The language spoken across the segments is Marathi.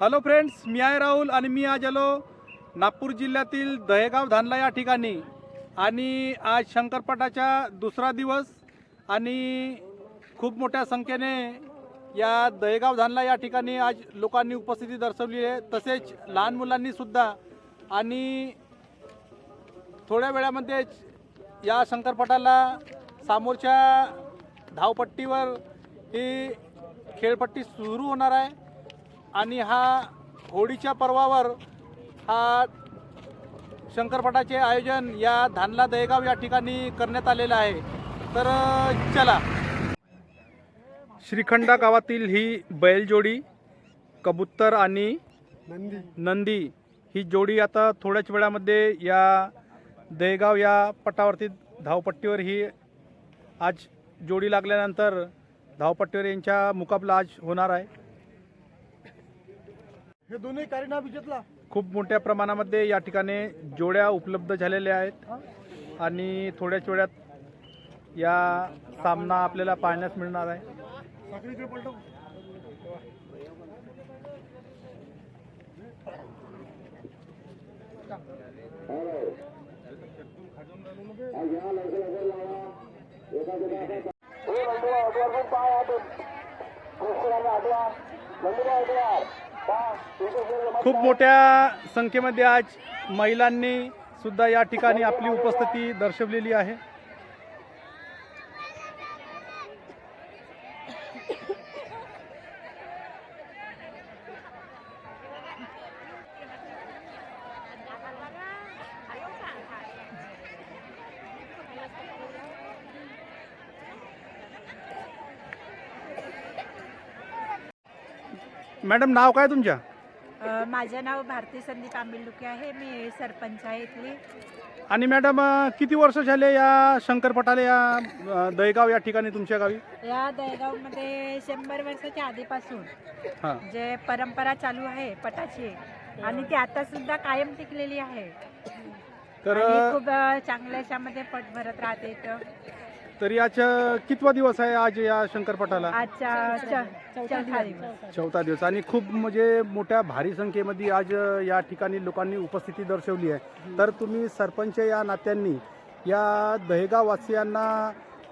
हॅलो फ्रेंड्स मी आहे राहुल आणि मी आज आलो नागपूर जिल्ह्यातील दहेगाव धानला या ठिकाणी. आणि आज शंकरपटाचा दुसरा दिवस आणि खूप मोठ्या संख्येने या दहेगाव धानला या ठिकाणी आज लोकांनी उपस्थिती दर्शवली आहे. तसेच लहान मुलांनीसुद्धा आणि थोड्या वेळामध्येच या शंकरपटाला सामोरच्या धावपट्टीवर ही खेळपट्टी सुरू होणार आहे. आणि हा होळीच्या पर्वावर हा शंकरपटाचे आयोजन या धानला दहेगाव या ठिकाणी करण्यात आलेलं आहे. तर चला. श्रीखंडा गावातील ही बैलजोडी कबूतर आणि नंदी. नंदी ही जोडी आता थोड्याच वेळामध्ये या दहेगाव या पटावरती धावपट्टीवर ही आज जोडी लागल्यानंतर धावपट्टीवर यांच्या मुकाबला आज होणार आहे. हे दोन्ही कारीना विजेतला? खूप मोठ्या प्रमाणामध्ये या ठिकाणी जोड्या उपलब्ध झालेल्या आहेत. आणि थोड्याच वेळात या सामना आपल्याला पाहण्यास मिळणार आहे. खूप मोठ्या संख्येमध्ये आज महिलांनी सुद्धा या ठिकाणी आपली उपस्थिती दर्शवलेली आहे. मॅडम नाव काय तुमच्या? अ, माझं नाव भारती संदीप आंबिलडुके आहे. मी सरपंच आहे इथली. आणि मॅडम अ, किती वर्ष झाले या शंकरपटाला या अ, दहेगाव या ठिकाणी तुमच्या गावी? या दहेगावमध्ये शंभर वर्षाच्या आधीपासून हां. जे परंपरा चालू आहे पटाची आणि ती आता सुद्धा कायम टिकलेली आहे. तर आणि खूप अ, चांगल्या पट भरत राहते इथं. तरी अ, कितवा दिवस आहे आज या शंकरपटाला आजच्या चौथा दिवस. चौथा दिवस. आणि खूप म्हणजे मोठ्या भारी संख्येमध्ये आज या ठिकाणी लोकांनी उपस्थिती दर्शवली आहे. तर तुम्ही सरपंच या नात्यांनी या दहेगाव वासियांना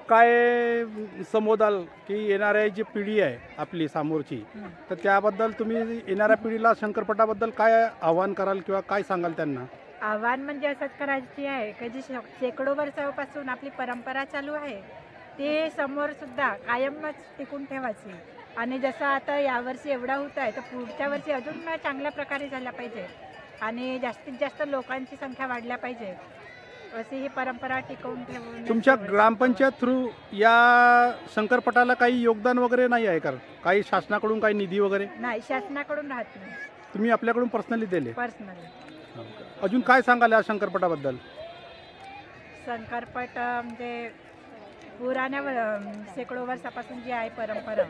काय संबोधाल की येणाऱ्या जी पिढी आहे आपली समोरची तर त्याबद्दल तुम्ही येणाऱ्या पिढीला शंकरपटाबद्दल काय आव्हान कराल किंवा काय सांगाल त्यांना? आव्हान म्हणजे असंच करायची आहे की जी शेकडो वर्षापासून आपली परंपरा चालू आहे ते समोर सुद्धा कायमच टिकून ठेवायची. आणि जसं आता यावर्षी एवढा होत आहे तर पुढच्या वर्षी अजून चांगल्या प्रकारे झाला पाहिजे. आणि जास्तीत जास्त लोकांची संख्या वाढल्या पाहिजे. अशी ही परंपरा टिकवून ठेवून तुमच्या ग्रामपंचायत थ्रू या शंकरपटाला काही योगदान वगैरे नाही आहे का? काही शासनाकडून काही निधी वगैरे? नाही शासनाकडून राहत नाही. तुम्ही आपल्याकडून पर्सनली दिले. पर्सनली अजून काय सांगाल या शंकरपटाबद्दल शंकरपट म्हणजे पुराण्या व- शेकडो वर्षापासून जी आहे परंपरा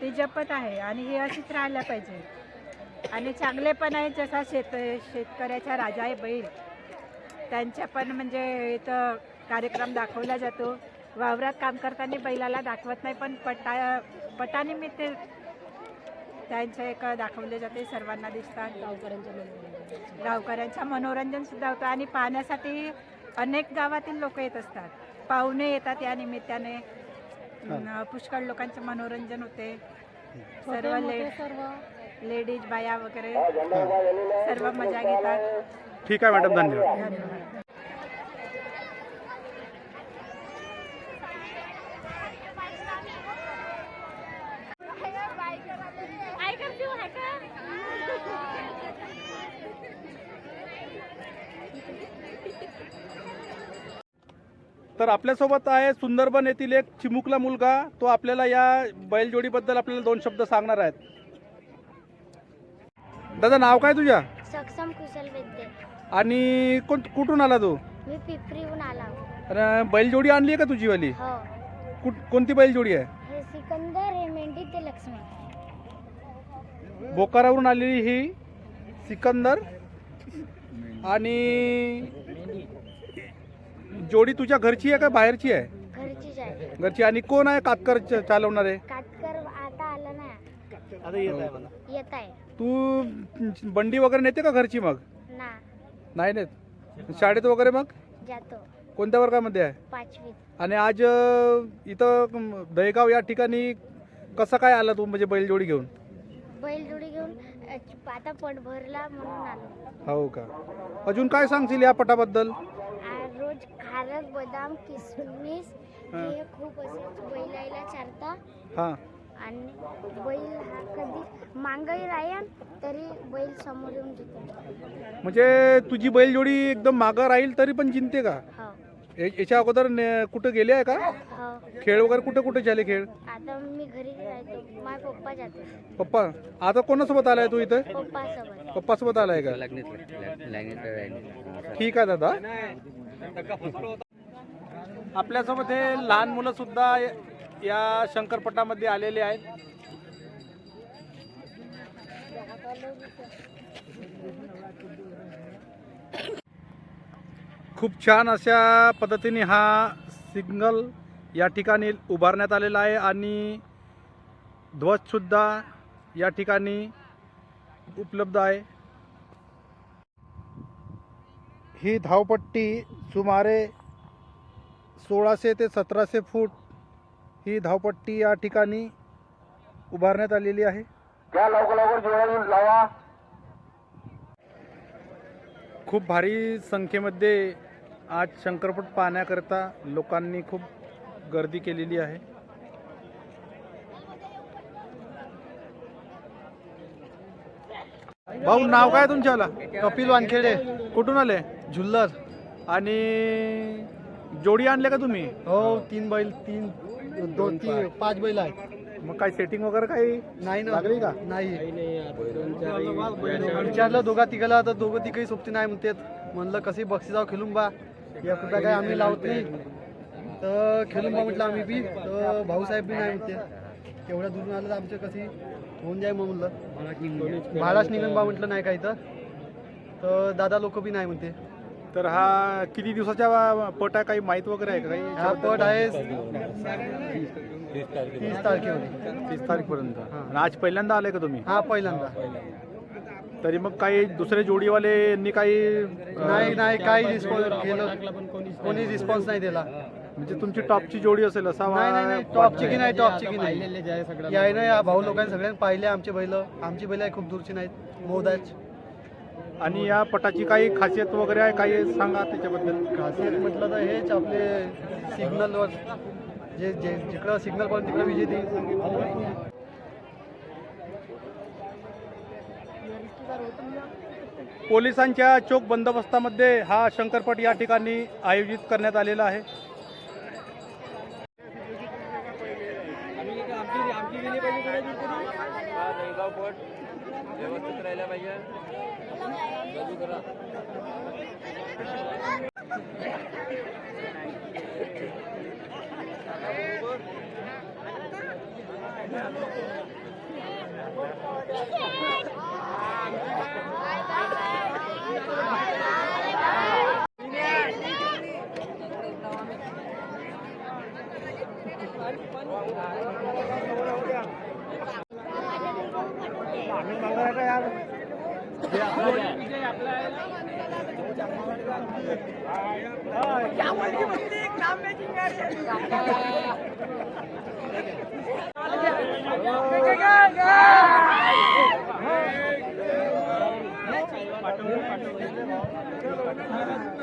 ती जपत आहे आणि ही अशीच राहायला पाहिजे. आणि चांगले पण आहे जसा शेत शेतकऱ्याचा राजा आहे बैल त्यांच्या पण म्हणजे इथं कार्यक्रम दाखवला जातो. वावरात काम करताना बैलाला दाखवत नाही पण पटा पटानिमित्त त्यांच्या एक दाखवले जाते सर्वांना दिसतात. गावकऱ्यांच्या गावकऱ्यांचं मनोरंजन सुद्धा होतं आणि पाहण्यासाठी अनेक गावातील लोक येत असतात. पाहुणे येतात या निमित्ताने. पुष्कळ लोकांचे मनोरंजन होते. सर्व ले लेडीज बाया वगैरे सर्व मजा घेतात. ठीक आहे मॅडम धन्यवाद धन्यवाद तर आपल्यासोबत आहे सुंदरबन येथील एक चिमुकला मुलगा. तो आपल्याला या बैलजोडीबद्दल आपल्याला दोन शब्द सांगणार आहेत. दादा नाव काय तुझ्या? सक्षम कुशल विद्ये. आणि कोण कुठून आला तू? मी पिपरीहून आला. बैलजोडी आणली आहे का तुझी वाली? हो. कुठ कोणती बैलजोडी आहे? हे सिकंदर हे मेंढी ते लक्ष्मी बोकारावरून आलेली ही सिकंदर. आणि जोडी तुझ्या घरची आहे का बाहेरची आहे? घरचीच आहे. घरची. आणि कोण आहे कातकर च- चालवणारे कातकर आता आला नाही. आता येत आहे मला येत आहे. तू बंडी वगैरे नेते का घरची मग? ना. नाही नेत. शाळेत वगैरे मग? जातो. कोणत्या वर्गामध्ये आहे? पाचवीत आणि आज अ, इथं म, दहेगाव या ठिकाणी कसं काय आला तू म्हणजे बैलजोडी घेऊन? बैलजोडी घेऊन आता पोट भरला म्हणून आलो. हो का? अजून काय सांगशील या पटाबद्दल? आ, रोज खारक बदाम किसमिस हा. हे खूप असे बैलाला चारता. हां. आणि बैल हा कधी मांगही राहीन तरी बैल समोर येऊन जितो म्हणजे तुझी बैलजोडी एकदम मागं राहील तरी पण जिंकते का? हो. या- याच्या अगोदर ने- कुठं गेले आहे का? हो. खेळ वगैरे कुठे कुठे झाले खेळ? आता मी घरी राहतो. माझ्या पप्पा जातो. पप्पा आता कोणासोबत आलाय तू इथं? पप्पा सोबत पप्पासोबत आलाय का? ठीक आहे दादा. आपल्यासोबत हे लहान मुलं सुद्धा या शंकरपटामध्ये आलेले आहेत. खूप छान अशा पद्धतीने हा सिग्नल या ठिकाणी उभारण्यात आलेला आहे आणि ध्वजसुद्धा या ठिकाणी उपलब्ध आहे. ही धावपट्टी सुमारे सोळाशे ते सतराशे फूट ही धावपट्टी या ठिकाणी उभारण्यात आलेली आहे. खूप भारी संख्येमध्ये आज शंकरपट पाहण्याकरता लोकांनी खूप गर्दी केलेली आहे. भाऊ नाव काय तुमच्याला? कपिल वानखेडे. कुठून आले? झुल्लर. आणि जोडी आणले का तुम्ही? हो तीन बैल तीन दोन तीन पाच बैल आहेत. मग काय सेटिंग वगैरे काही नाही ना. लागली का? नाही. विचारलं दोघा तिघाला तर दोघं तिघही सोबती नाही म्हणतात. म्हणलं कशी बक्षिसाव खेळून बा. या कुठं काय आम्ही लावत नाही. तर खेळून बा म्हटलं आम्ही बी. तर भाऊसाहेब बी नाही म्हणते. एवढ्या दूरून आलं तर आमचं कशी होऊन जाय मग म्हणलं. भाडाच निघून बा म्हटलं नाही काही तर. तर दादा लोक बी नाही म्हणते. तर हा किती दिवसाचा पट आहे? काही माहीत वगैरे आहे का काही? हा पट आहे तीस तारखेवर. तीस तारीखपर्यंत. आज पहिल्यांदा आले का तुम्ही? हा पहिल्यांदा. तरी मग काही दुसरे जोडीवाले यांनी काही नाही नाही काही रिस्पॉन्स केलं. कोणी रिस्पॉन्स नाही दिला. म्हणजे तुमची टॉपची जोडी असेल असा नाही नाही नाही टॉपची की नाही टॉपची की नाही. याय ना या भाऊ लोकांनी सगळ्यांनी पाहिले आमचे बैल. आमची बैल आहे खूप दूरची नाहीत. मोदाच आणि या पटाची काही खासियत वगैरे आहे काही सांगा त्याच्याबद्दल? खासियत म्हटलं तर हेच आपले सिग्नलवर जे जे जिकडं सिग्नल पण तिकडं विजेती पोलिसांच्या चोख बंदोबस्तामध्ये हा शंकरपट या ठिकाणी आयोजित करण्यात आलेला आहे.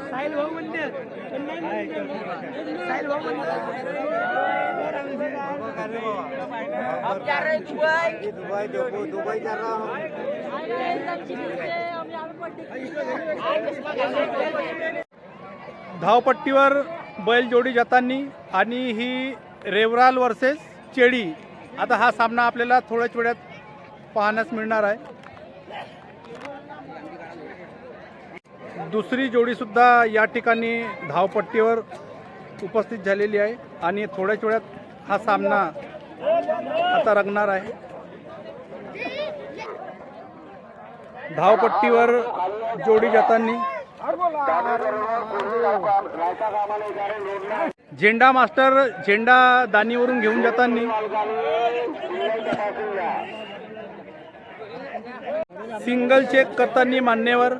साहिल भाऊ म्हणजे साहिल भाऊ म्हणजे धावपट्टीवर बैलजोडी जातानी आणि ही रेवराल वर्सेस चेडी आता हा सामना आपल्याला थोड्याच वेळात पाहण्यास मिळणार आहे. दुसरी जोडीसुद्धा या ठिकाणी धावपट्टीवर उपस्थित झालेली आहे आणि थोड्याच वेळात हा सामना आता रंगणार आहे. धावपट्टीवर जोडी जातानी झेंडा मास्टर झेंडा दानीवरून घेऊन जातानी सिंगल चेक करताना मान्यवर.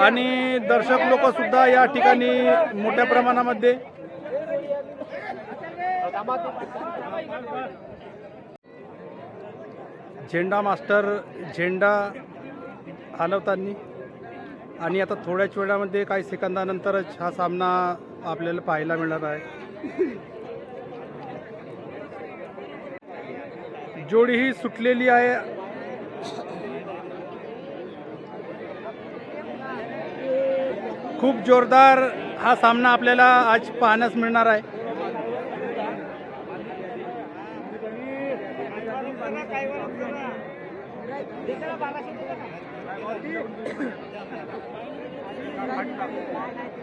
आणि दर्शक लोक सुद्धा या ठिकाणी मोठ्या प्रमाणामध्ये झेंडा मास्टर झेंडा हलवताना. आणि आता थोड्याच वेळामध्ये काही सेकंदानंतरच हा सामना आपल्याला पाहायला मिळणार आहे. जोडी ही सुटलेली आहे. खूप जोरदार हा सामना आपल्याला आज पाहण्यास मिळणार आहे.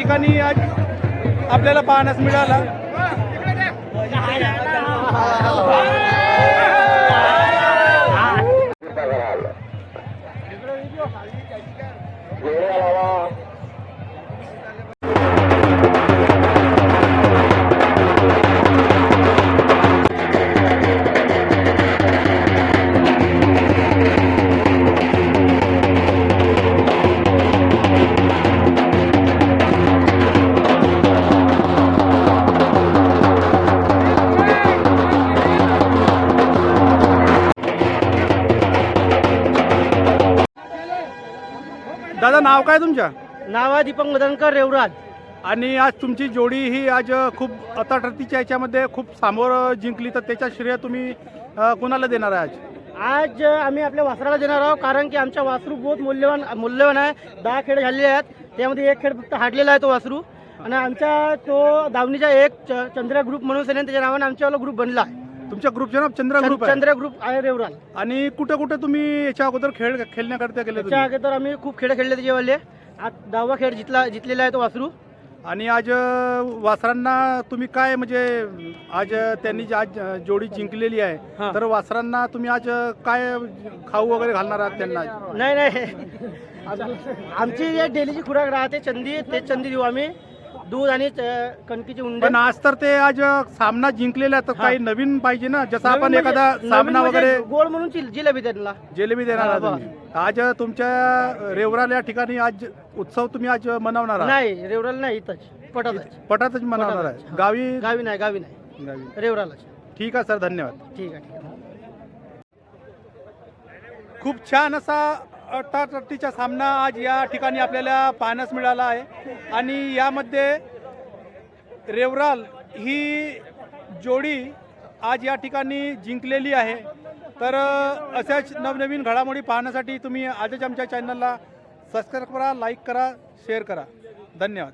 ठिकाणी आज आपल्याला पाहण्यास मिळाला. दादा नाव काय तुमच्या? नाव आहे दीपक मदनकर रेवराज. आणि आज तुमची जोडी ही आज खूप अताटतीच्या याच्यामध्ये खूप सामोर जिंकली तर त्याच्या श्रेय तुम्ही कुणाला देणार आहे आज? आज आम्ही आपल्या वासराला देणार आहोत कारण की आमच्या वासरू बहुत मूल्यवान मूल्यवान आहे. दहा खेळ झालेले आहेत. त्यामध्ये एक खेळ फक्त हारलेला आहे तो वासरू. आणि आमच्या तो दावणीचा एक चंद्र ग्रुप म्हणून सेने त्याच्या नावाने आमच्यावाला ग्रुप बनला आहे. तुमच्या ग्रुपचे नाव चंद्र ग्रुप आहे. चंद्र ग्रुप आहे रेवराल आणि कुठे कुठे तुम्ही याच्या अगोदर खेळ खेळण्याकरता गेले त्याच्या तुम्ही? आगे तर आम्ही खूप खेळ खेळले त्याच्यावाले आज दहावा खेळ जितला जितलेला आहे तो वासरू. आणि आज अ, वासरांना तुम्ही काय म्हणजे आज त्यांनी जी आज अ, जोडी जिंकलेली आहे हा. तर वासरांना तुम्ही आज अ, काय खाऊ वगैरे घालणार आहात त्यांना? नाही नाही. आम- आमची जे डेलीची खुराक राहते चंदी. ते चंदी देऊ आम्ही. दूध आणि कणकीची उंडे. पण आज तर ते आज सामना जिंकलेला तर हा. काही नवीन पाहिजे ना? जसं आपण म्हणजे- एखादा नवीन सामना म्हणजे वगैरे गोड म्हणून जिल- जिलेबी त्यांना. जिलेबी देणार हा, तुम्ही. आज तुमच्या रेवराल या ठिकाणी आज उत्सव तुम्ही आज मनवणार आहात? नाही रेवराल नाही इथंच. पटातच. पटातच मनवणार पटातच, आहे हा. गावी गावी नाही गावी नाही. गावी. रेवरालच. ठीक आहे सर. धन्यवाद. ठीक आहे ठीक आहे. खूप छान असा अट्टाटट्टीचा सामना आज या ठिकाणी आपल्याला पाहण्यास मिळाला आहे. आणि यामध्ये रेवराल ही जोडी आज या ठिकाणी जिंकलेली आहे. तर अशाच नवनवीन घडामोडी पाहण्यासाठी तुम्ही आजच आमच्या चॅनलला सबस्क्राईब करा लाईक करा शेअर करा. धन्यवाद.